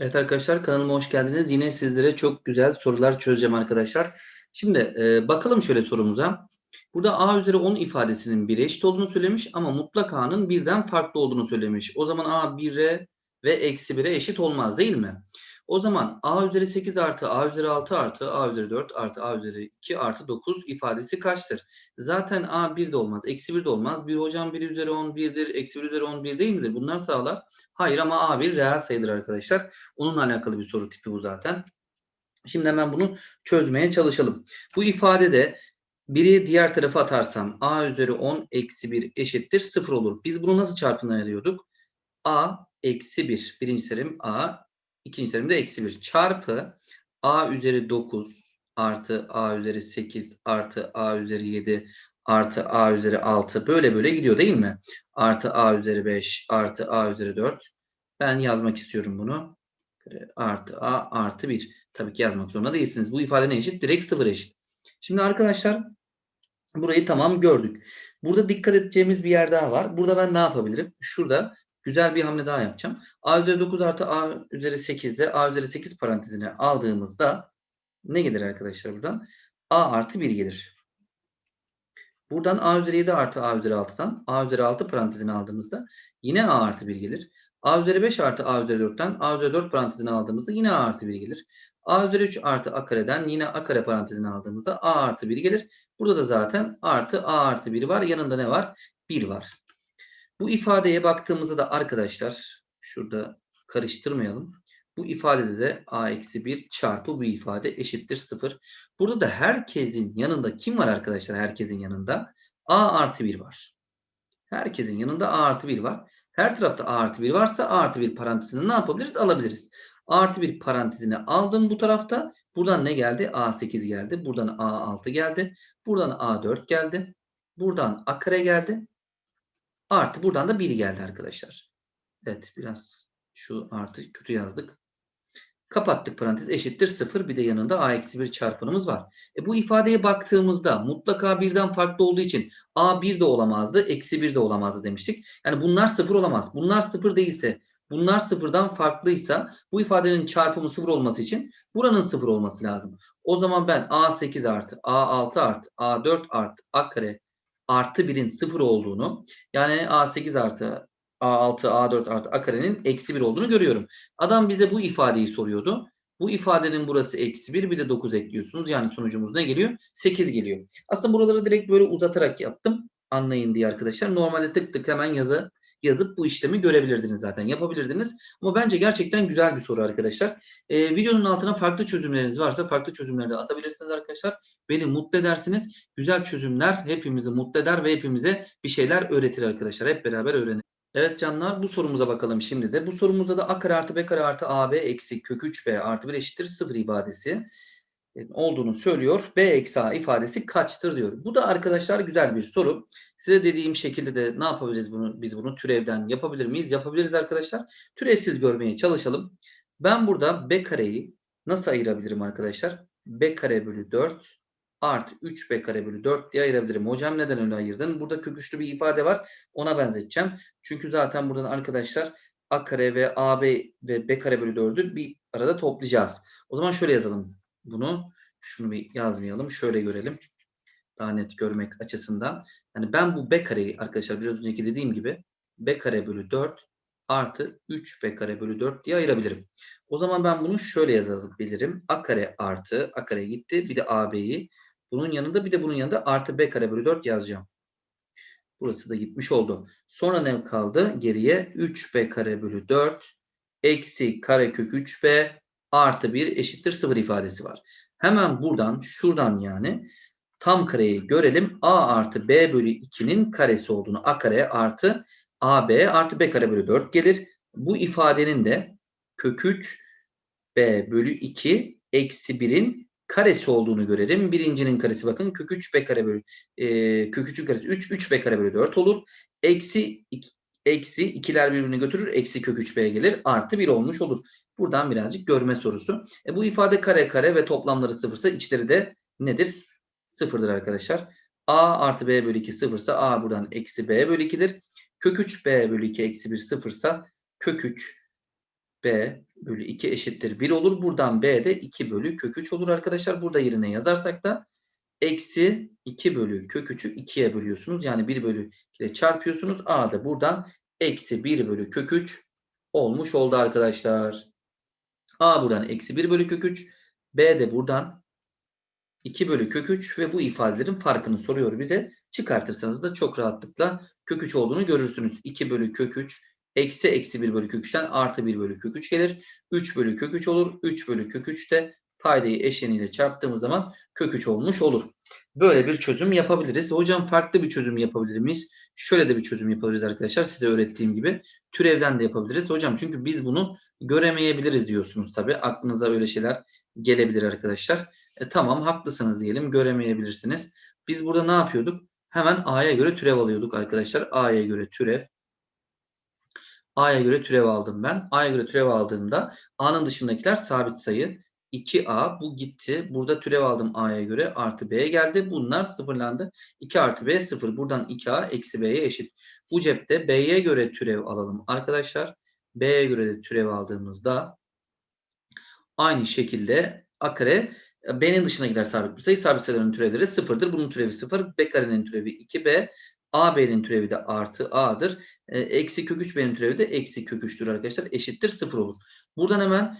Evet arkadaşlar kanalıma hoş geldiniz. Yine sizlere çok güzel sorular çözeceğim arkadaşlar. Şimdi e, bakalım şöyle sorumuza. Burada a üzeri 10 ifadesinin 1'e eşit olduğunu söylemiş ama mutlak a'nın birden farklı olduğunu söylemiş. O zaman a 1'e ve eksi 1'e eşit olmaz değil mi? O zaman a üzeri 8 artı a üzeri 6 artı a üzeri 4 artı a üzeri 2 artı 9 ifadesi kaçtır? Zaten a 1 de olmaz, eksi 1 de olmaz. Bir hocam 1 üzeri 10 1'dir, eksi 1 üzeri 10 1 değil midir? Bunlar sağlar. Hayır ama a bir reel sayıdır arkadaşlar. Onunla alakalı bir soru tipi bu zaten. Şimdi hemen bunu çözmeye çalışalım. Bu ifadede biri diğer tarafa atarsam a üzeri 10 eksi 1 eşittir 0 olur. Biz bunu nasıl çarpımına ayırıyorduk? a eksi 1. Birinci terim a. ikinci terim de eksi 1 çarpı a üzeri 9 artı a üzeri 8 artı a üzeri 7 artı a üzeri 6 böyle böyle gidiyor değil mi? Artı a üzeri 5 artı a üzeri 4. Ben yazmak istiyorum bunu. Artı a artı 1. Tabii ki yazmak zorunda değilsiniz. Bu ifade ne eşit? Direkt 0 eşit. Şimdi arkadaşlar burayı tamam gördük. Burada dikkat edeceğimiz bir yer daha var. Burada ben ne yapabilirim? Şurada güzel bir hamle daha yapacağım. a üzeri 9 artı a üzeri 8'de a üzeri 8 parantezine aldığımızda ne gelir arkadaşlar buradan? a artı 1 gelir. Buradan a üzeri 7 artı a üzeri 6'dan a üzeri 6 parantezine aldığımızda yine a artı 1 gelir. a üzeri 5 artı a üzeri 4'ten a üzeri 4 parantezine aldığımızda yine a artı 1 gelir. a üzeri 3 artı a kareden yine a kare parantezine aldığımızda a artı 1 gelir. Burada da zaten artı a artı 1 var. Yanında ne var? 1 var. Bu ifadeye baktığımızda da arkadaşlar şurada karıştırmayalım. Bu ifadede de a eksi 1 çarpı bu ifade eşittir 0. Burada da herkesin yanında kim var arkadaşlar herkesin yanında? a artı 1 var. Herkesin yanında a artı 1 var. Her tarafta a artı 1 varsa a artı 1 parantezini ne yapabiliriz? Alabiliriz. A artı 1 parantezini aldım bu tarafta. Buradan ne geldi? A8 geldi. Buradan A6 geldi. Buradan A4 geldi. Buradan A kare geldi. Artı buradan da 1 geldi arkadaşlar. Evet biraz şu artı kötü yazdık. Kapattık parantez eşittir 0. Bir de yanında a eksi 1 çarpanımız var. E bu ifadeye baktığımızda mutlaka birden farklı olduğu için a 1 de olamazdı, eksi 1 de olamazdı demiştik. Yani bunlar 0 olamaz. Bunlar 0 değilse, bunlar 0'dan farklıysa bu ifadenin çarpımı 0 olması için buranın 0 olması lazım. O zaman ben a8 artı a6 artı a4 artı a kare artı 1'in 0 olduğunu yani a8 artı A6, A4 artı A karenin eksi 1 olduğunu görüyorum. Adam bize bu ifadeyi soruyordu. Bu ifadenin burası eksi 1 bir de 9 ekliyorsunuz. Yani sonucumuz ne geliyor? 8 geliyor. Aslında buraları direkt böyle uzatarak yaptım. Anlayın diye arkadaşlar. Normalde tık tık hemen yazı yazıp bu işlemi görebilirdiniz zaten. Yapabilirdiniz. Ama bence gerçekten güzel bir soru arkadaşlar. Ee, videonun altına farklı çözümleriniz varsa farklı çözümleri atabilirsiniz arkadaşlar. Beni mutlu edersiniz. Güzel çözümler hepimizi mutlu eder ve hepimize bir şeyler öğretir arkadaşlar. Hep beraber öğrenelim. Evet canlar bu sorumuza bakalım şimdi de. Bu sorumuzda da a kare artı b kare artı ab eksi kök 3b artı 1 eşittir 0 ifadesi olduğunu söylüyor. b eksi a ifadesi kaçtır diyor. Bu da arkadaşlar güzel bir soru. Size dediğim şekilde de ne yapabiliriz bunu? Biz bunu türevden yapabilir miyiz? Yapabiliriz arkadaşlar. Türevsiz görmeye çalışalım. Ben burada b kareyi nasıl ayırabilirim arkadaşlar? b kare bölü 4 artı 3b kare bölü 4 diye ayırabilirim. Hocam neden öyle ayırdın? Burada köküçlü bir ifade var. Ona benzeteceğim. Çünkü zaten buradan arkadaşlar a kare ve ab ve b kare bölü 4'ü bir arada toplayacağız. O zaman şöyle yazalım bunu. Şunu bir yazmayalım. Şöyle görelim. Daha net görmek açısından. Yani ben bu b kareyi arkadaşlar biraz önceki dediğim gibi b kare bölü 4 artı 3b kare bölü 4 diye ayırabilirim. O zaman ben bunu şöyle yazabilirim. a kare artı a kare gitti. Bir de ab'yi bunun yanında bir de bunun yanında artı b kare bölü 4 yazacağım. Burası da gitmiş oldu. Sonra ne kaldı? Geriye 3b kare bölü 4 eksi karekök 3b artı 1 eşittir 0 ifadesi var. Hemen buradan şuradan yani tam kareyi görelim. a artı b bölü 2'nin karesi olduğunu a kare artı ab artı b kare bölü 4 gelir. Bu ifadenin de kök 3 b bölü 2 eksi 1'in karesi olduğunu görelim. Birincinin karesi bakın kök 3 b kare bölü e, kök 3'ün karesi 3 3 b kare bölü 4 olur. Eksi 2, eksi ikiler birbirini götürür. Eksi kök 3 b gelir. Artı 1 olmuş olur. Buradan birazcık görme sorusu. E, bu ifade kare kare ve toplamları sıfırsa içleri de nedir? Sıfırdır arkadaşlar. a artı b bölü 2 sıfırsa a buradan eksi b bölü 2'dir. Kök 3 b bölü 2 eksi 1 sıfırsa kök 3 b bölü 2 eşittir 1 olur. Buradan b de 2 bölü kök 3 olur arkadaşlar. Burada yerine yazarsak da eksi 2 bölü kök 3'ü 2'ye bölüyorsunuz. Yani 1 bölü 2 ile çarpıyorsunuz. A da buradan eksi 1 bölü kök 3 olmuş oldu arkadaşlar. A buradan eksi 1 bölü kök 3. B de buradan 2 bölü kök 3 ve bu ifadelerin farkını soruyor bize. Çıkartırsanız da çok rahatlıkla kök 3 olduğunu görürsünüz. 2 bölü kök 3 eksi eksi 1 bölü kök 3'ten artı 1 bölü kök 3 gelir. 3 bölü kök 3 olur. 3 bölü kök 3 de paydayı eşleniyle çarptığımız zaman kök 3 olmuş olur. Böyle bir çözüm yapabiliriz. Hocam farklı bir çözüm yapabilir miyiz? Şöyle de bir çözüm yapabiliriz arkadaşlar. Size öğrettiğim gibi türevden de yapabiliriz. Hocam çünkü biz bunu göremeyebiliriz diyorsunuz tabii. Aklınıza öyle şeyler gelebilir arkadaşlar. E, tamam haklısınız diyelim göremeyebilirsiniz. Biz burada ne yapıyorduk? Hemen A'ya göre türev alıyorduk arkadaşlar. A'ya göre türev. A'ya göre türev aldım ben. A'ya göre türev aldığımda A'nın dışındakiler sabit sayı. 2A bu gitti. Burada türev aldım A'ya göre. Artı B geldi. Bunlar sıfırlandı. 2 artı B 0. Buradan 2A eksi B'ye eşit. Bu cepte B'ye göre türev alalım arkadaşlar. B'ye göre de türev aldığımızda aynı şekilde A kare B'nin dışına gider sabit bir sayı. Sabit sayıların türevleri sıfırdır. Bunun türevi sıfır. B karenin türevi 2B. AB'nin türevi de artı A'dır. E, eksi kök 3 B'nin türevi de eksi kök 3'tür arkadaşlar. Eşittir sıfır olur. Buradan hemen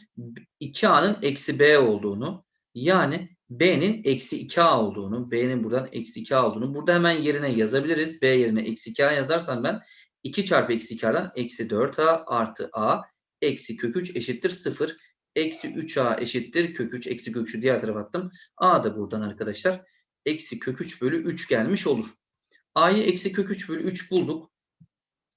2A'nın eksi B olduğunu yani B'nin eksi 2A olduğunu, B'nin buradan eksi 2A olduğunu burada hemen yerine yazabiliriz. B yerine eksi 2A yazarsam ben 2 çarpı eksi 2A'dan eksi 4A artı A eksi kök 3 eşittir 0. Eksi 3A eşittir kök 3. Eksi kök 3'ü diğer tarafa attım. A da buradan arkadaşlar eksi kök 3 bölü 3 gelmiş olur. A'yı eksi kök 3 bölü 3 bulduk.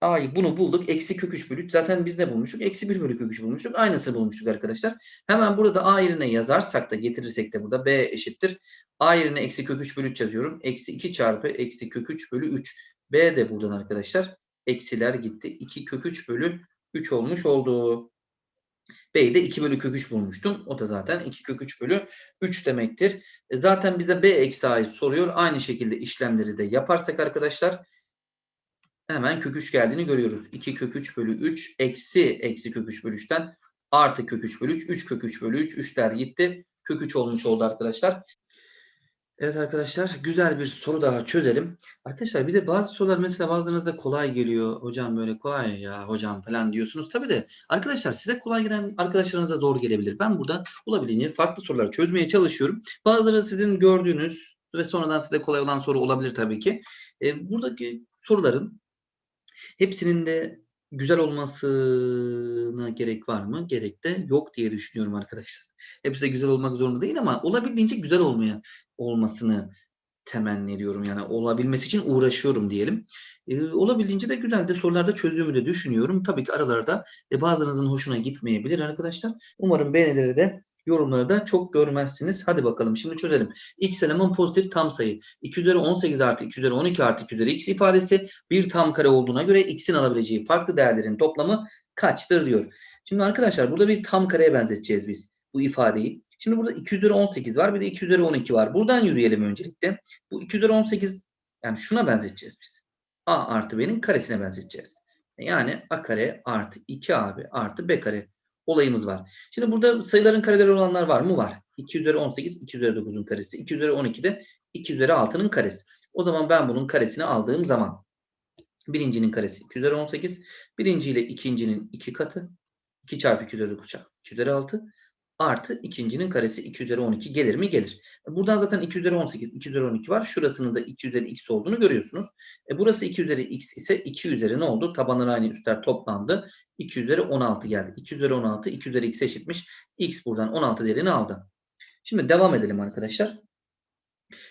A'yı bunu bulduk. Eksi kök 3 bölü 3. Zaten biz ne bulmuştuk? Eksi 1 bölü kök 3 bulmuştuk. Aynısını bulmuştuk arkadaşlar. Hemen burada A yerine yazarsak da getirirsek de burada B eşittir. A yerine eksi kök 3 bölü 3 yazıyorum. Eksi 2 çarpı eksi kök 3 bölü 3. B de buradan arkadaşlar. Eksiler gitti. 2 kök 3 bölü 3 olmuş oldu. B'yi de 2 bölü kök 3 bulmuştum. O da zaten 2 kök 3 bölü 3 demektir. E zaten bize B eksi A'yı soruyor. Aynı şekilde işlemleri de yaparsak arkadaşlar hemen kök 3 geldiğini görüyoruz. 2 kök 3 bölü 3 eksi eksi kök 3 bölü 3'ten artı kök 3 bölü 3. 3 kök 3 bölü 3. 3'ler gitti. Kök 3 olmuş oldu arkadaşlar. Evet arkadaşlar güzel bir soru daha çözelim. Arkadaşlar bir de bazı sorular mesela bazılarınızda kolay geliyor. Hocam böyle kolay ya hocam falan diyorsunuz. Tabii de arkadaşlar size kolay gelen arkadaşlarınıza zor gelebilir. Ben burada olabildiğince farklı sorular çözmeye çalışıyorum. Bazıları sizin gördüğünüz ve sonradan size kolay olan soru olabilir tabii ki. E, buradaki soruların hepsinin de güzel olmasına gerek var mı? Gerek de yok diye düşünüyorum arkadaşlar. Hepsi de güzel olmak zorunda değil ama olabildiğince güzel olmaya olmasını temenni ediyorum. Yani olabilmesi için uğraşıyorum diyelim. Ee, olabildiğince de güzel de sorularda çözdüğümü de düşünüyorum. Tabii ki aralarda e, bazılarınızın hoşuna gitmeyebilir arkadaşlar. Umarım beğenileri de yorumları da çok görmezsiniz. Hadi bakalım şimdi çözelim. X eleman pozitif tam sayı. 2 üzeri 18 artı 2 üzeri 12 artı 2 üzeri x ifadesi bir tam kare olduğuna göre x'in alabileceği farklı değerlerin toplamı kaçtır diyor. Şimdi arkadaşlar burada bir tam kareye benzeteceğiz biz bu ifadeyi. Şimdi burada 2 üzeri 18 var bir de 2 üzeri 12 var. Buradan yürüyelim öncelikle. Bu 2 üzeri 18 yani şuna benzeteceğiz biz. A artı B'nin karesine benzeteceğiz. Yani A kare artı 2AB artı B kare olayımız var. Şimdi burada sayıların kareleri olanlar var mı? Var. 2 üzeri 18, 2 üzeri 9'un karesi. 2 üzeri 12 de 2 üzeri 6'nın karesi. O zaman ben bunun karesini aldığım zaman birincinin karesi 2 üzeri 18, birinci ile ikincinin 2 katı. 2 çarpı 2 üzeri 9 çarpı 2 üzeri 6 artı ikincinin karesi 2 üzeri 12 gelir mi? Gelir. Buradan zaten 2 üzeri 18, 2 üzeri 12 var. Şurasının da 2 üzeri x olduğunu görüyorsunuz. E burası 2 üzeri x ise 2 üzeri ne oldu? Tabanlar aynı üstler toplandı. 2 üzeri 16 geldi. 2 üzeri 16, 2 üzeri x eşitmiş. x buradan 16 değerini aldı. Şimdi devam edelim arkadaşlar.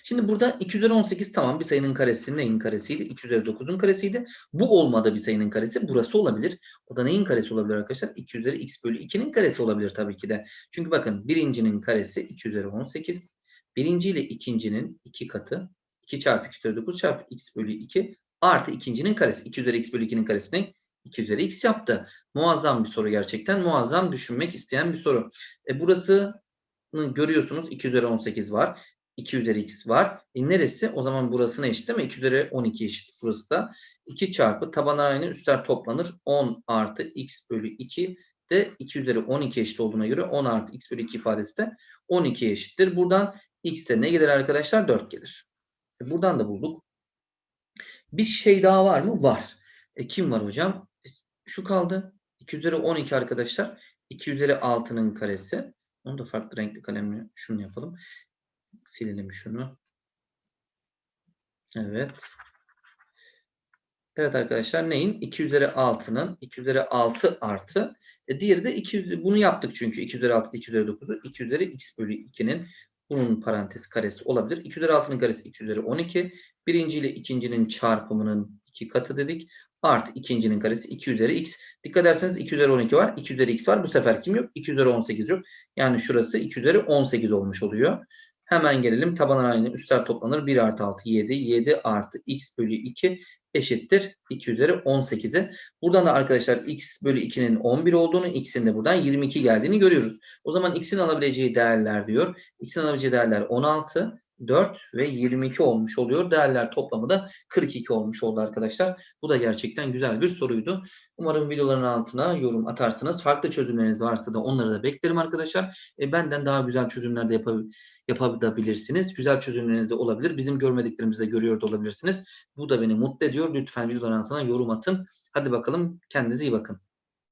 Şimdi burada 2 üzeri 18 tamam bir sayının karesi neyin karesiydi? 2 üzeri 9'un karesiydi. Bu olmadı bir sayının karesi. Burası olabilir. O da neyin karesi olabilir arkadaşlar? 2 üzeri x bölü 2'nin karesi olabilir tabii ki de. Çünkü bakın birincinin karesi 2 üzeri 18. Birinci ile ikincinin 2 katı. 2 çarpı 2 üzeri 9 çarpı x bölü 2 artı ikincinin karesi. 2 üzeri x bölü 2'nin karesi ne? 2 üzeri x yaptı. Muazzam bir soru gerçekten. Muazzam düşünmek isteyen bir soru. E burası görüyorsunuz 2 üzeri 18 var. 2 üzeri x var. E neresi? O zaman burasına eşit değil mi? 2 üzeri 12 eşit burası da. 2 çarpı tabanlar aynı üstler toplanır. 10 artı x bölü 2 de 2 üzeri 12 eşit olduğuna göre 10 artı x bölü 2 ifadesi de 12 eşittir. Buradan x'te ne gelir arkadaşlar? 4 gelir. E, Buradan da bulduk. Bir şey daha var mı? Var. E, kim var hocam? E, Şu kaldı. 2 üzeri 12 arkadaşlar. 2 üzeri 6'nın karesi. Onu da farklı renkli kalemle şunu yapalım. Silelim şunu. Evet. Evet arkadaşlar neyin? 2 üzeri 6'nın 2 üzeri 6 artı. E, diğeri de 2 üzeri, bunu yaptık çünkü 2 üzeri 6 2 üzeri 9'u 2 üzeri x bölü 2'nin bunun parantez karesi olabilir. 2 üzeri 6'nın karesi 2 üzeri 12. Birinci ile ikincinin çarpımının iki katı dedik. Artı ikincinin karesi 2 üzeri x. Dikkat ederseniz 2 üzeri 12 var. 2 üzeri x var. Bu sefer kim yok? 2 üzeri 18 yok. Yani şurası 2 üzeri 18 olmuş oluyor. Hemen gelelim. Tabanlar aynı. Üstler toplanır. 1 artı 6 7. 7 artı x bölü 2 eşittir 2 üzeri 18'e. Buradan da arkadaşlar x bölü 2'nin 11 olduğunu, x'in de buradan 22 geldiğini görüyoruz. O zaman x'in alabileceği değerler diyor. x'in alabileceği değerler 16, 4 ve 22 olmuş oluyor. Değerler toplamı da 42 olmuş oldu arkadaşlar. Bu da gerçekten güzel bir soruydu. Umarım videoların altına yorum atarsınız. Farklı çözümleriniz varsa da onları da beklerim arkadaşlar. E, benden daha güzel çözümler de yapabil- yapabilirsiniz. Güzel çözümleriniz de olabilir. Bizim görmediklerimizi de görüyor da olabilirsiniz. Bu da beni mutlu ediyor. Lütfen videoların altına yorum atın. Hadi bakalım kendinize iyi bakın.